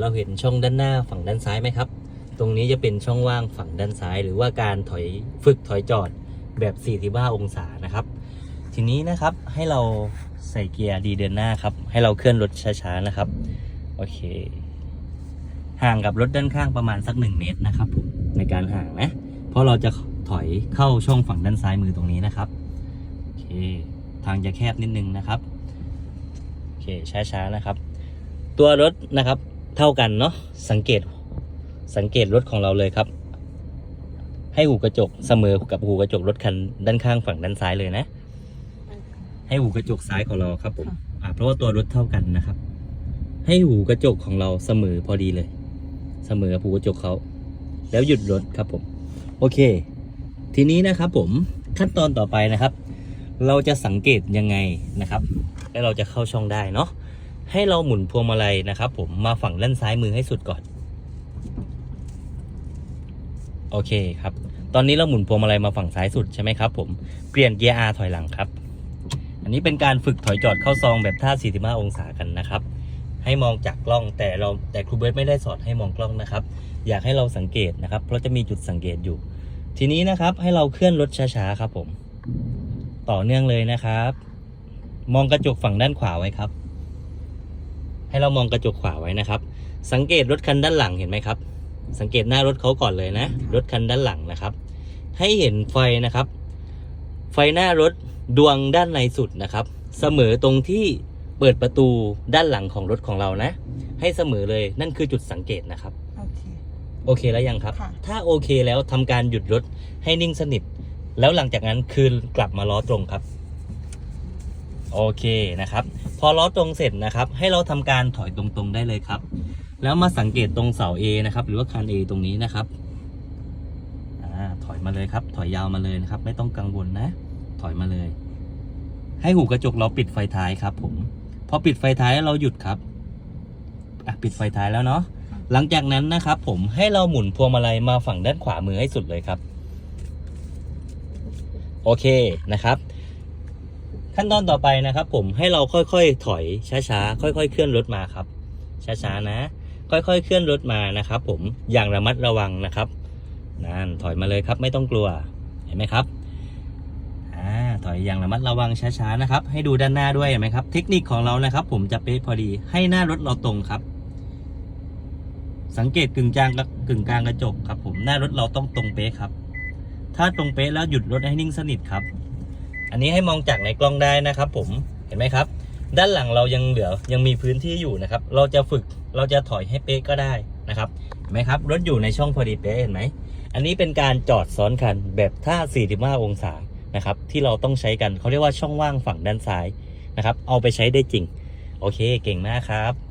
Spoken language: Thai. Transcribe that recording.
เราเห็นช่องด้านหน้าฝั่งด้านซ้ายไหมครับ ตรงนี้จะเป็นช่องว่างฝั่งด้านซ้าย หรือว่าการถอยฝึกถอยจอดแบบ45องศานะครับ ทีนี้นะครับให้เราใส่เกียร์ดีเดินหน้าครับ ให้เราเคลื่อนรถช้าๆนะครับ โอเค ห่างกับรถด้านข้างประมาณสักหนึ่งเมตรนะครับ ในการห่างนะ เพราะเราจะถอยเข้าช่องฝั่งด้านซ้ายมือตรงนี้นะครับ โอเค ทางจะแคบนิดนึงนะครับ โอเค ช้าๆนะครับ ตัวรถนะครับ เท่ากันเนาะสังเกต สังเกตรถของเราเลยครับ ให้หูกระจกเสมอกับหูกระจกรถคันด้านข้างฝั่งด้านซ้ายเลยนะ ให้หูกระจกซ้ายของเราครับผมค่ะอ่าเพราะว่าตัวรถเท่ากันนะครับ ให้หูกระจกของเราเสมอพอดีเลย เสมอกับหูกระจกเขาแล้วหยุดรถครับผม โอเค ทีนี้นะครับผมขั้นตอนต่อไปนะครับ เราจะสังเกตยังไงนะครับ แล้วเราจะเข้าช่องได้เนาะ ให้เราหมุนพวงมาลัยนะครับ ผมมาฝั่งด้านซ้ายมือให้สุดก่อน โอเคครับ ตอนนี้เราหมุนพวงมาลัยมาฝั่งซ้ายสุดใช่ไหมครับ ผมเปลี่ยนเกียร์ R ถอยหลังครับ อันนี้เป็นการฝึกถอยจอดเข้าซองแบบท่า 45 องศากันนะครับ ให้มองจากกล้องแต่เราแต่ครูเบิร์ตไม่ได้สอนให้มองกล้องนะครับ อยากให้เราสังเกตนะครับ เพราะจะมีจุดสังเกตอยู่ ทีนี้นะครับให้เราเคลื่อนรถช้าๆครับ ผม ต่อเนื่องเลยนะครับ มองกระจกฝั่งด้านขวาไว้ครับ ให้เรามองกระจกขวาไว้นะครับ สังเกตรถคันด้านหลังเห็นไหมครับ สังเกตหน้ารถเขาก่อนเลยนะ รถคันด้านหลังนะครับ ให้เห็นไฟนะครับ ไฟหน้ารถดวงด้านในสุดนะครับ เสมอตรงที่เปิดประตูด้านหลังของรถของเรานะ ให้เสมอเลยนั่นคือจุดสังเกตนะครับ โอเค โอเคแล้วยังครับ ค่ะ ถ้าโอเคแล้วทำการหยุดรถให้นิ่งสนิท แล้วหลังจากนั้นคืนกลับมาล้อตรงครับ โอเคนะครับ พอล้อตรงเสร็จนะครับ ให้เราทำการถอยตรงๆได้เลยครับ แล้วมาสังเกตตรงเสา A นะครับหรือว่าคัน A ตรงนี้นะครับอ่าถอยมาเลยครับ ถอยยาวมาเลยนะครับ ไม่ต้องกังวลนะ ถอยมาเลย ให้หูกระจกเราปิดไฟท้ายครับผมพอปิดไฟท้ายเราหยุดครับอะปิดไฟท้ายแล้วเนาะหลังจากนั้นนะครับ ผมให้เราหมุนพวงมาลัยมาฝั่งด้านขวามือให้สุดเลยครับ โอเคนะครับ ขั้นตอนต่อไปนะครับ ผมให้เราค่อยๆถอยช้าๆค่อย ๆ เคลื่อนรถมาครับ ช้าๆนะ ค่อยๆเคลื่อนรถมานะครับ ผมอย่างระมัดระวังนะครับนั่นถอยมาเลยครับ ไม่ต้องกลัวเห็นไหมครับอ่าถอยอย่างระมัดระวังช้าๆนะครับ ให้ดูด้านหน้าด้วยเห็นไหมครับ เทคนิคของเรานะครับ ผมจะเป๊ะพอดีให้หน้ารถเราตรงครับ สังเกตกึ่งกลางกับกึ่งกลางกระจกครับ ผมหน้ารถเราต้องตรงเป๊ะครับ ถ้าตรงเป๊ะแล้วหยุดรถให้นิ่งสนิทครับ อันนี้ให้มองจากในกล้องได้นะครับ ผมเห็นไหมครับ ด้านหลังเรายังเหลือยังมีพื้นที่อยู่นะครับ เราจะฝึกเราจะถอยให้เป๊ะก็ได้นะครับเห็นไหมครับรถอยู่ในช่องพอดีเป๊ะเห็นไหมอันนี้เป็นการจอดซ้อนคันแบบท่า 45 องศานะครับที่เราต้องใช้กันเขาเรียกว่าช่องว่างฝั่งด้านซ้ายนะครับเอาไปใช้ได้จริง โอเคเก่งมากครับ